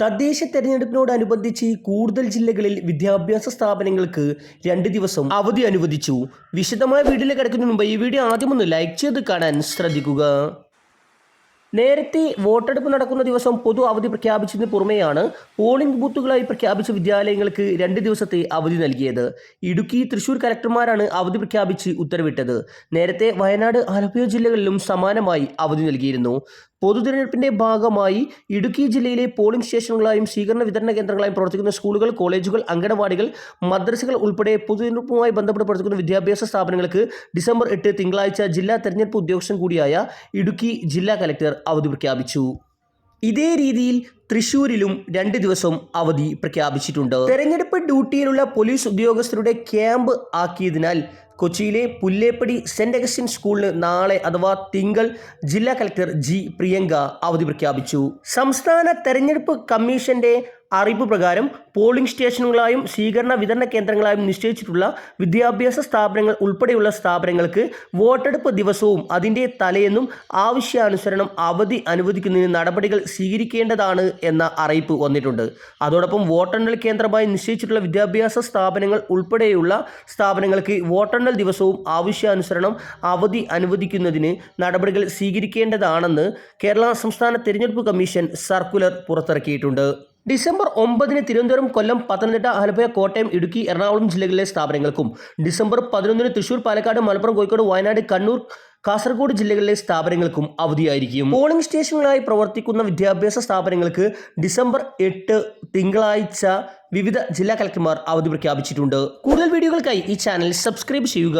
തദ്ദേശ തെരഞ്ഞെടുപ്പിനോടനുബന്ധിച്ച് കൂടുതൽ ജില്ലകളിൽ വിദ്യാഭ്യാസ സ്ഥാപനങ്ങൾക്ക് രണ്ട് ദിവസം അവധി അനുവദിച്ചു. വിശദമായ വീഡിയോയിൽ കിടക്കുന്ന മുമ്പ് ഈ വീഡിയോ ആദ്യമൊന്ന് ലൈക്ക് ചെയ്ത് കാണാൻ ശ്രദ്ധിക്കുക. നേരത്തെ വോട്ടെടുപ്പ് നടക്കുന്ന ദിവസം പൊതു അവധി പ്രഖ്യാപിച്ചതിന് പുറമെയാണ് പോളിംഗ് ബൂത്തുകളായി പ്രഖ്യാപിച്ച വിദ്യാലയങ്ങൾക്ക് രണ്ട് ദിവസത്തെ അവധി നൽകിയത്. ഇടുക്കി തൃശൂർ കലക്ടർമാരാണ് അവധി പ്രഖ്യാപിച്ച് ഉത്തരവിട്ടത്. നേരത്തെ വയനാട് ആലപ്പുഴ ജില്ലകളിലും സമാനമായി അവധി നൽകിയിരുന്നു. പൊതു തിരഞ്ഞെടുപ്പിന്റെ ഭാഗമായി ഇടുക്കി ജില്ലയിലെ പോളിംഗ് സ്റ്റേഷനുകളായും സ്വീകരണ വിതരണ കേന്ദ്രങ്ങളായും പ്രവർത്തിക്കുന്ന സ്കൂളുകൾ കോളേജുകൾ അംഗനവാടികൾ മദ്രസകൾ ഉൾപ്പെടെ പൊതുതിരഞ്ഞെടുപ്പുമായി ബന്ധപ്പെട്ട് പ്രവർത്തിക്കുന്ന വിദ്യാഭ്യാസ സ്ഥാപനങ്ങൾക്ക് ഡിസംബർ എട്ട് തിങ്കളാഴ്ച ജില്ലാ തെരഞ്ഞെടുപ്പ് ഉദ്യോഗസ്ഥൻ കൂടിയായ ഇടുക്കി ജില്ലാ കലക്ടർ അവധി പ്രഖ്യാപിച്ചു. ഇതേ രീതിയിൽ തൃശൂരിലും രണ്ട് ദിവസം അവധി പ്രഖ്യാപിച്ചിട്ടുണ്ട്. തെരഞ്ഞെടുപ്പ് ഡ്യൂട്ടിയിലുള്ള പോലീസ് ഉദ്യോഗസ്ഥരുടെ ക്യാമ്പ് ആക്കിയതിനാൽ കൊച്ചിയിലെ പുല്ലേപ്പടി സെന്റ് അഗസ്റ്റിൻ സ്കൂളിന് നാളെ അഥവാ തിങ്കൾ ജില്ലാ കലക്ടർ ജി പ്രിയങ്ക അവധി പ്രഖ്യാപിച്ചു. സംസ്ഥാന തെരഞ്ഞെടുപ്പ് കമ്മീഷന്റെ അറിയിപ്പ് പ്രകാരം പോളിംഗ് സ്റ്റേഷനുകളായും സ്വീകരണ വിതരണ കേന്ദ്രങ്ങളായും നിശ്ചയിച്ചിട്ടുള്ള വിദ്യാഭ്യാസ സ്ഥാപനങ്ങൾ ഉൾപ്പെടെയുള്ള സ്ഥാപനങ്ങൾക്ക് വോട്ടെടുപ്പ് ദിവസവും അതിന്റെ തലയെന്നും ആവശ്യാനുസരണം അവധി അനുവദിക്കുന്നതിന് നടപടികൾ സ്വീകരിക്കേണ്ടതാണ് എന്ന അറിയിപ്പ് വന്നിട്ടുണ്ട്. അതോടൊപ്പം വോട്ടെണ്ണൽ കേന്ദ്രമായി നിശ്ചയിച്ചിട്ടുള്ള വിദ്യാഭ്യാസ സ്ഥാപനങ്ങൾ ഉൾപ്പെടെയുള്ള സ്ഥാപനങ്ങൾക്ക് വോട്ടെണ്ണൽ ദിവസവും ആവശ്യാനുസരണം അവധി അനുവദിക്കുന്നതിന് നടപടികൾ സ്വീകരിക്കേണ്ടതാണെന്ന് കേരള സംസ്ഥാന തിരഞ്ഞെടുപ്പ് കമ്മീഷൻ സർക്കുലർ പുറത്തിറക്കിയിട്ടുണ്ട്. ഡിസംബർ ഒമ്പതിന് തിരുവനന്തപുരം കൊല്ലം പത്തനംതിട്ട ആലപ്പുഴ കോട്ടയം ഇടുക്കി എറണാകുളം ജില്ലകളിലെ സ്ഥാപനങ്ങൾക്കും ഡിസംബർ പതിനൊന്നിന് തൃശൂർ പാലക്കാട് മലപ്പുറം കോഴിക്കോട് വയനാട് കണ്ണൂർ കാസർഗോഡ് ജില്ലകളിലെ സ്ഥാപനങ്ങൾക്കും അവധിയായിരിക്കും. പോളിംഗ് സ്റ്റേഷനുകളായി പ്രവർത്തിക്കുന്ന വിദ്യാഭ്യാസ സ്ഥാപനങ്ങൾക്ക് ഡിസംബർ എട്ട് തിങ്കളാഴ്ച വിവിധ ജില്ലാ കളക്ടർമാർ അവധി പ്രഖ്യാപിച്ചിട്ടുണ്ട്. കൂടുതൽ വീഡിയോകൾക്കായി ഈ ചാനൽ സബ്സ്ക്രൈബ് ചെയ്യുക.